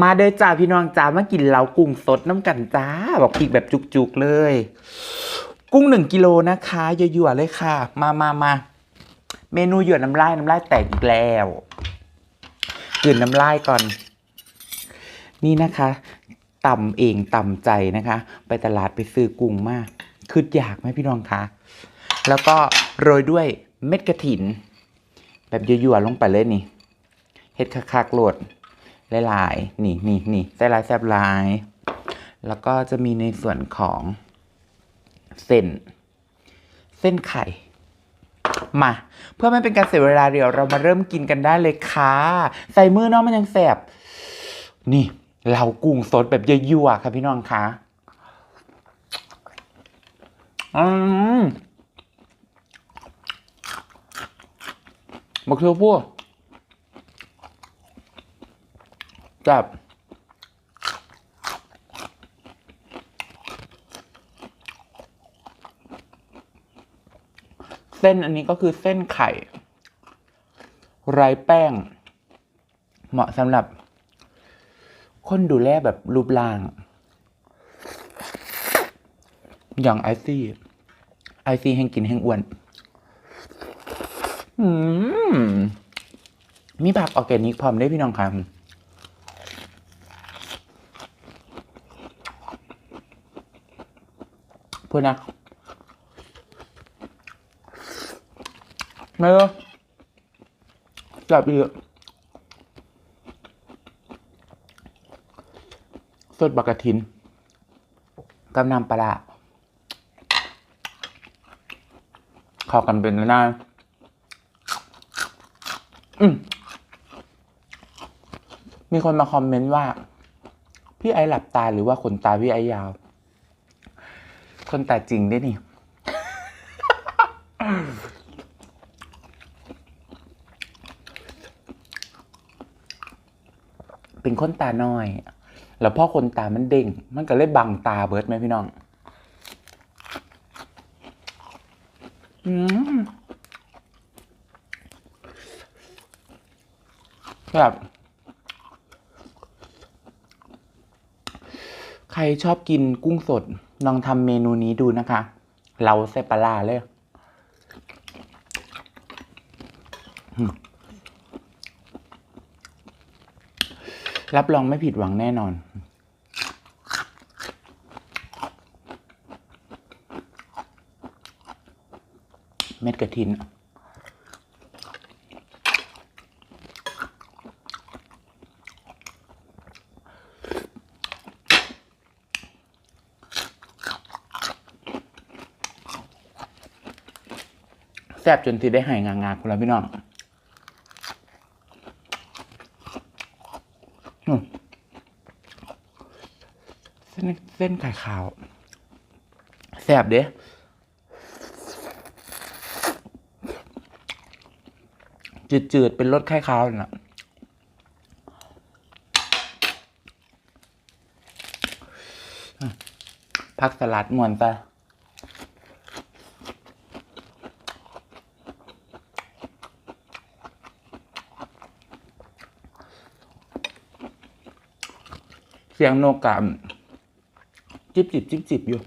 มาเด้อจ้าพี่น้องจ้ามากินเหลากุ้งสดน้ำกันจ้า บอกพริกแบบจุกๆเลย กุ้งหนึ่งกิโลนะคะยั่วๆเลยค่ะ มามามาเมนูหยดน้ำลายน้ำลายแตกอีกแล้วกลืนน้ำลายก่อน นี่นะคะต่ำเองต่ำใจนะคะ ไปตลาดไปซื้อกุ้งมากคืออยากไหมพี่น้องคะแล้วก็โรยด้วยเม็ดกระถิน แบบยั่วๆลงไปเลยนี่เฮ็ดคักๆโหลด หลายๆนี่นี่นี่แซ่บลายแซ่บลาย แล้วก็จะมีในส่วนของเส้น เส้นไข่ มา เพื่อไม่เป็นการเสียเวลาเดี๋ยวเรามาเริ่มกินกันได้เลยค่ะ ใส่มือเนาะมันยังแสบ นี่เรากุ้งสดแบบยั่วๆค่ะพี่น้องคะอืมบักเทือพวก จับเส้นอันนี้ก็คือเส้นไข่ไร้แป้ง เหมาะสำหรับ คนดูแลแบบรูปร่าง อย่างไอซี่ ไอซี่แห่งกินแห่งอ้วนมมีผักออร์แกนิกพร้อมได้พี่น้องครับ พูดนะไม่เลยจับอีกสดบักกะทินกับน้ำปลาเข้ากันเป็นแล้วนะอืมมีคนมาคอมเมนต์ว่า พี่ไอหลับตาหรือว่าขนตาพี่ไอยาว คนแตาจริงได้นี่ เป็นคนตาน้อย แล้วพ่อคนตามันเด้ง มันก็เลยบังตาเบิร์ดไหมพี่น้อง อืมแบบใครชอบกินกุ้งสด ลองทำเมนูนี้ดูนะคะ เราใส่ปลาร้าเลยรับรองไม่ผิดหวังแน่นอน เม็ดกระถิน ซ่บจนที่ได้หายงางาคุณล้วพี่น้องเส้นเส้นไข่ขาวแซ่บเด้จืดๆ เป็นรสไข่ขาวน่ะพักสลัดมวนไป เสียงโนกะจิบจิบจิบจิบอยู่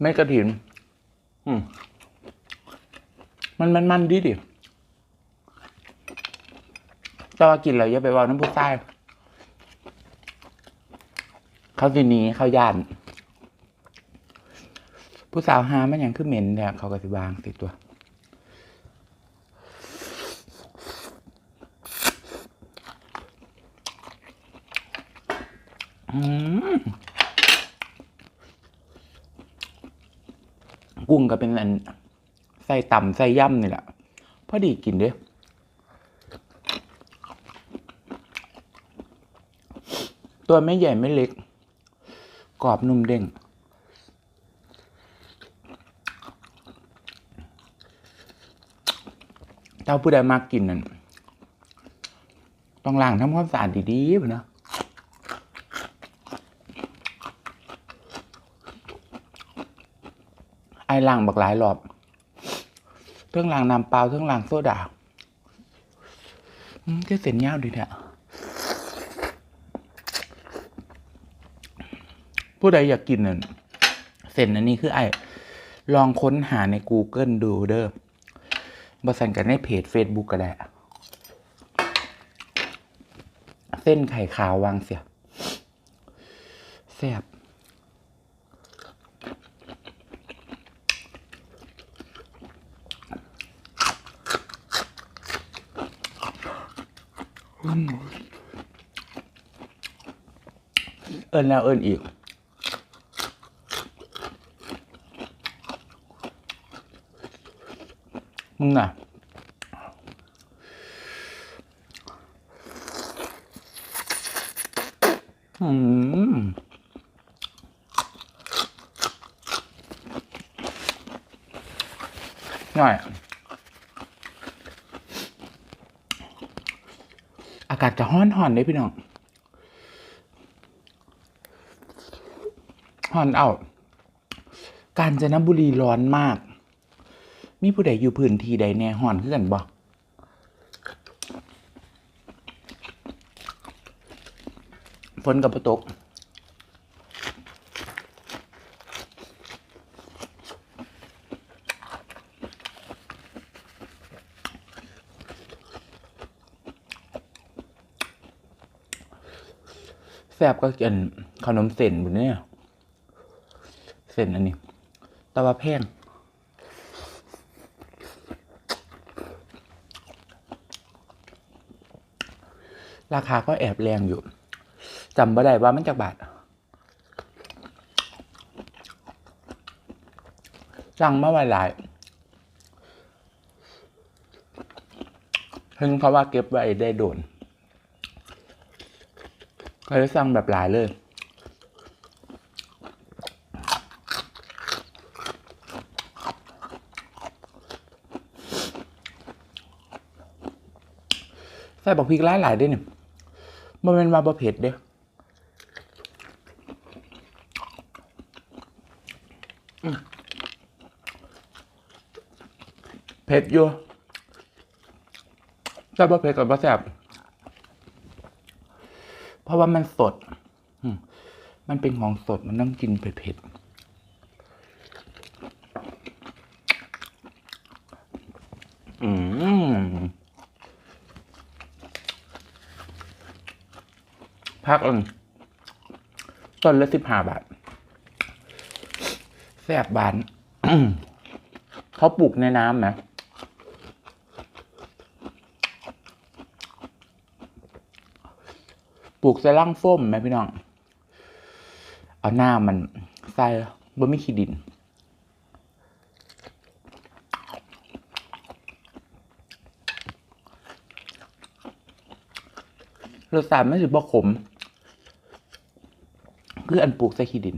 ไม่กระถินมันมันมันดีดิแต่ว่ากินแล้วอย่าไปว่าน้ำผู้ใต้เขาสินีเขาย่านผู้สาวหามันอย่างคือเหม็นเนี่ยเขาก็สิวางติตัว อืม กุ้งก็เป็นอันใส่ต่ำใส่ย่ำนี่แหละพอดีกินเด้ตัวไม่ใหญ่ไม่เล็ก กรอบนุ่มเด้งเต้าผู้ใดมากกินนั่นต้องล้างทำความสะอาดดีๆพุ่นนะ อ้ล่างบักหลายรอบเครื่องรางน้ำเปล่าเครื่องรางโซดาอืมก็เส้นยาวดีเนี่ยผู้ใดอยากกินเนี่ยเส้นอันนี้คือไอ้ลองค้นหาใน Google ดูเด้อบสันกันในเพจ Facebook ก็ได้ เส้นไข่ขาววางเสียแซ่บ เอินแล้วเอินอีก มึงน่ะอืมหน่อยากาศจะห้อนห่อนได้พี่น้องห่อนเอากาญจนบุรีร้อนมาก มีผู้ใดอยู่พื้นที่ใดแน่ห่อนขึ้นกันบ่ฝนกับประตก ซ่บก็กินขนมเส้นบนเนี่ยเส้นอันนี้ต่ว่าแพงราคาก็แอบแรงอยู่จำไม่ได้ว่ามันจากบาทสั่งมาไว้หลายถึงเพราะว่าเก็บไว้ได้โดน ก็เลยสั่งแบบหลายเลยใส่บอกพริกหลายหลายๆด้วยเนี่ยมันเป็นมาบะเผ็ดเด้อเผ็ดอยู่แซ่บบะเผ็ดกับบะแซ่บ ราะว่ามันสด มันเป็นของสดมันต้องกินเผ็ดๆอืมพักเอิงต้นละสิบห้าบาท แซ่บบาน เขาปลูกในน้ำนะ ปลูกใส่ร่างโฟมไหมพี่น้อง เอาหน้ามันใส่บนไม่ขี้ดิน รสชาติไม่ถือบ่ขม คืออันปลูกใส่ขี้ดิน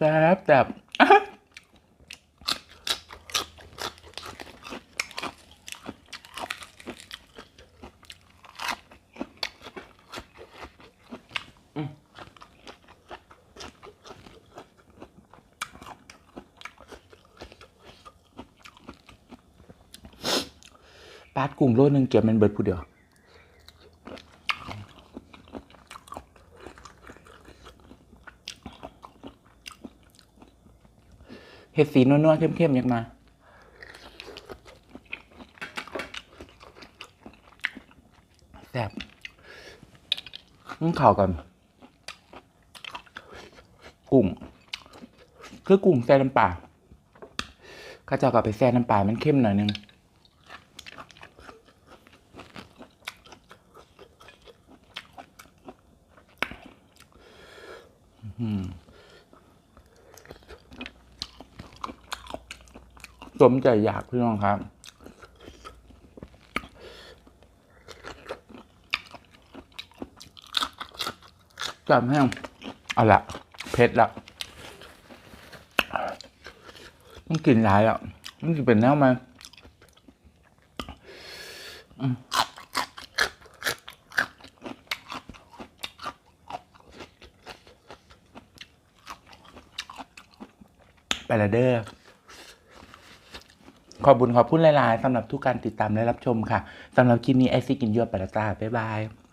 แซ่ บแบบปาดกุ้งโลนึงเก็บมันเบิดผู้เดียว เห็ดสีนวลๆเข้มๆยังมาแซ่บมึงข่าวกันกุ้งคือกุ้งแซ่น้ำปลาข้าเจ้าก็ไปแซ่น้ำปลามันเข้มหน่อยนึง สมใจอยากพี่น้องครับจำแห้งเอาละเผ็ดละต้องกินหลายอะมันจะเป็นแนวไหมไปละเด้อ ขอบบุญขอบพูดหลาย ๆสำหรับทุกการติดตามและรับชมค่ะสำหรับคลิปนี้ไอซิกินยวดไปและจ้าบ๊ายบาย